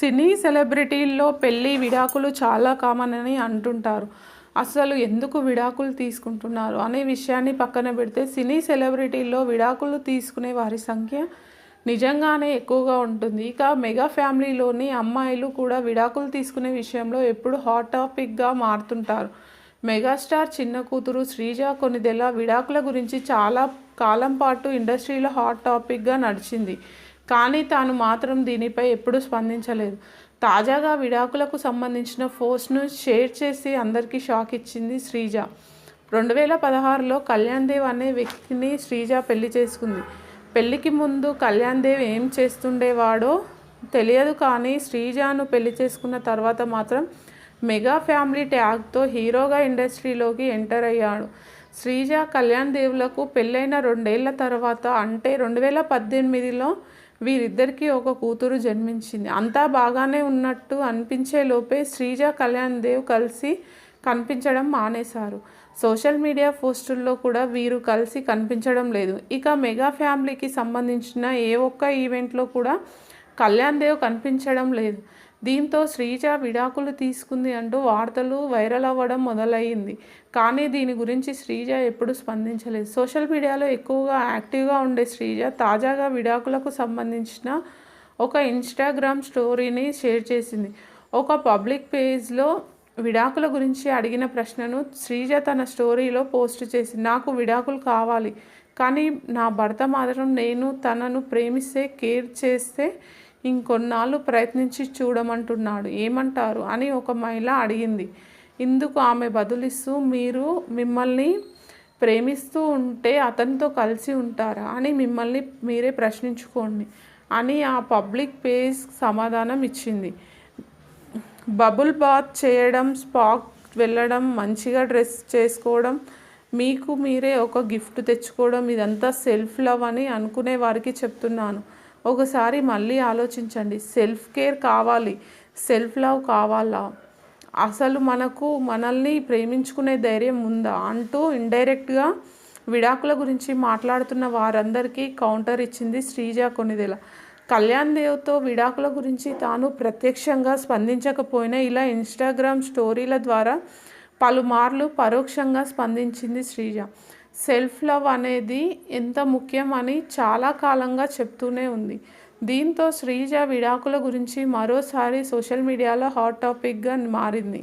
సినీ సెలబ్రిటీల్లో పెళ్ళి విడాకులు చాలా కామన్ అని అంటుంటారు. అసలు ఎందుకు విడాకులు తీసుకుంటున్నారు? అనే విషయాన్ని పక్కన పెడితే సినీ సెలబ్రిటీల్లో విడాకులు తీసుకునే వారి సంఖ్య నిజంగానే ఎక్కువగా ఉంటుంది. ఇక మెగా ఫ్యామిలీలోని అమ్మాయిలు కూడా విడాకులు తీసుకునే విషయంలో ఎప్పుడు హాట్ టాపిక్గా మారుతుంటారు. మెగాస్టార్ చిన్న కూతురు శ్రీజ కొనిదెల విడాకుల గురించి చాలా కాలం పాటు ఇండస్ట్రీలో హాట్ టాపిక్గా నడిచింది. కానీ తాను మాత్రం దీనిపై ఎప్పుడూ స్పందించలేదు. తాజాగా విడాకులకు సంబంధించిన పోస్ట్ను షేర్ చేసి అందరికీ షాక్ ఇచ్చింది శ్రీజ. రెండు వేల పదహారులో కళ్యాణ్ దేవ్ అనే వ్యక్తిని శ్రీజ పెళ్ళి చేసుకుంది. పెళ్ళికి ముందు కళ్యాణ్ దేవ్ ఏం చేస్తుండేవాడో తెలియదు కానీ శ్రీజను పెళ్ళి చేసుకున్న తర్వాత మాత్రం మెగా ఫ్యామిలీ ట్యాగ్తో హీరోగా ఇండస్ట్రీలోకి ఎంటర్ అయ్యాడు. శ్రీజ కళ్యాణ్ దేవులకు పెళ్ళైన రెండేళ్ళ తర్వాత అంటే రెండు వేల పద్దెనిమిదిలో వీరిద్దరికీ ఒక కూతురు జన్మించింది. అంతా బాగానే ఉన్నట్టు అనిపించే లోపే శ్రీజ కళ్యాణ్ దేవ్ కలిసి కనిపించడం మానేశారు. సోషల్ మీడియా పోస్టుల్లో కూడా వీరు కలిసి కనిపించడం లేదు. ఇక మెగా ఫ్యామిలీకి సంబంధించిన ఏ ఒక్క ఈవెంట్లో కూడా కళ్యాణ్ దేవ్ కనిపించడం లేదు. దీంతో శ్రీజ విడాకులు తీసుకుంది అంటూ వార్తలు వైరల్ అవ్వడం మొదలయ్యింది. కానీ దీని గురించి శ్రీజ ఎప్పుడూ స్పందించలేదు. సోషల్ మీడియాలో ఎక్కువగా యాక్టివ్గా ఉండే శ్రీజ తాజాగా విడాకులకు సంబంధించిన ఒక ఇన్స్టాగ్రామ్ స్టోరీని షేర్ చేసింది. ఒక పబ్లిక్ పేజ్లో విడాకుల గురించి అడిగిన ప్రశ్నను శ్రీజ తన స్టోరీలో పోస్ట్ చేసింది నాకు విడాకులు కావాలి కానీ నా భర్త మాత్రం నేను తనను ప్రేమిస్తే కేర్ చేస్తే ఇంకొన్నాళ్ళు ప్రయత్నించి చూడమంటున్నాడు. ఏమంటారు? అని ఒక మహిళ అడిగింది. ఇందుకు ఆమె బదులిస్తూ మీరు మిమ్మల్ని ప్రేమిస్తూ ఉంటే అతనితో కలిసి ఉంటారా? అని మిమ్మల్ని మీరే ప్రశ్నించుకోండి అని ఆ పబ్లిక్ పేజ్ సమాధానం ఇచ్చింది. బబుల్ బాత్ చేయడం స్పాక్ వెళ్ళడం మంచిగా డ్రెస్ చేసుకోవడం మీకు మీరే ఒక గిఫ్ట్ తెచ్చుకోవడం ఇదంతా సెల్ఫ్ లవ్ అని అనుకునే వారికి చెప్తున్నాను. ఒకసారి మళ్ళీ ఆలోచించండి. సెల్ఫ్ కేర్ కావాలి. సెల్ఫ్ లవ్ కావాలా? అసలు మనకు మనల్ని ప్రేమించుకునే ధైర్యం ఉందా అంటూ ఇండైరెక్ట్గా విడాకుల గురించి మాట్లాడుతున్న వారందరికీ కౌంటర్ ఇచ్చింది శ్రీజ కొనిదెల. కళ్యాణ్ దేవ్తో విడాకుల గురించి తాను ప్రత్యక్షంగా స్పందించకపోయినా ఇలా ఇన్స్టాగ్రామ్ స్టోరీల ద్వారా పలుమార్లు పరోక్షంగా స్పందించింది శ్రీజ. సెల్ఫ్ లవ్ అనేది ఎంత ముఖ్యం అని చాలా కాలంగా చెప్తూనే ఉంది. దీంతో శ్రీజ విడాకుల గురించి మరోసారి సోషల్ మీడియాలో హాట్ టాపిక్గా మారింది.